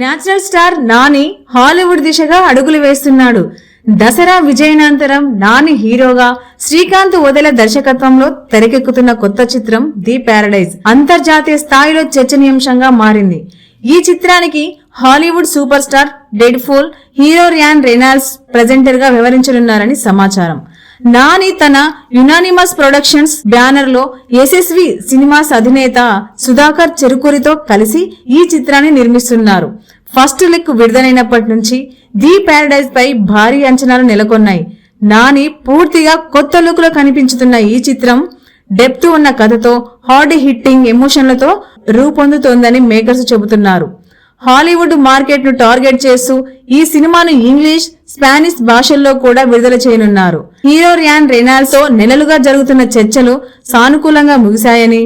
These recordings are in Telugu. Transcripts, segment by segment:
న్యాచురల్ స్టార్ నాని హాలీవుడ్ దిశగా అడుగులు వేస్తున్నాడు. దసరా విజయనంతరం నాని హీరోగా శ్రీకాంత్ వదల దర్శకత్వంలో తెరకెక్కుతున్న కొత్త చిత్రం ది పారడైజ్ అంతర్జాతీయ స్థాయిలో చర్చనీయాంశంగా మారింది. ఈ చిత్రానికి Hollywood superstar Deadpool hero Ryan Reynolds ప్రజెంటర్గా వ్యవహరించనున్నారని సమాచారం. నాని తన యునానిమస్ ప్రొడక్షన్స్ బ్యానర్లో యశస్వి సినిమాస్ అధినేత సుధాకర్ చెరుకూరితో కలిసి ఈ చిత్రాన్ని నిర్మిస్తున్నారు. ఫస్ట్ లుక్ విడుదలైనప్పటి నుంచి ది ప్యారడైజ్ పై భారీ అంచనాలు నెలకొన్నాయి. నాని పూర్తిగా కొత్త లుక్లో కనిపించుతున్న ఈ చిత్రం డెప్త్ ఉన్న కథతో హార్డ్ హిట్టింగ్ ఎమోషన్లతో రూపొందుతోందని మేకర్స్ చెబుతున్నారు. హాలీవుడ్ మార్కెట్ను టార్గెట్ చేస్తూ ఈ సినిమాను ఇంగ్లీష్ స్పానిష్ భాషల్లో కూడా విడుదల చేయనున్నారు. హీరో ర్యాన్ రెనాల్డ్ నెలలుగా జరుగుతున్న చర్చలు సానుకూలంగా ముగిశాయని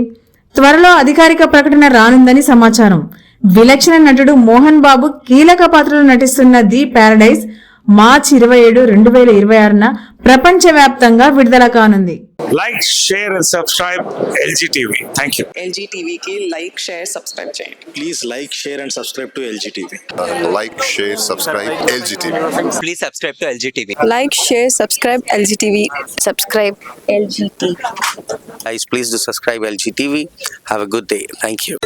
త్వరలో అధికారిక ప్రకటన రానుందని సమాచారం. విలక్షణ నటుడు మోహన్ బాబు కీలక పాత్రలో నటిస్తున్న ది పారడైజ్ మార్చి ఇరవై ఏడు రెండు వేల ఇరవై ఆరున ప్రపంచవ్యాప్తంగా విడుదల కానుంది. Like share and subscribe LG TV thank you LG టీవీకి లైక్ షేర్ సబ్స్క్రైబ్ చేయండి. Please like share and subscribe to LG TV like share subscribe LG TV please subscribe to LG TV like share subscribe LG TV subscribe LG TV please do subscribe LG TV have a good day thank you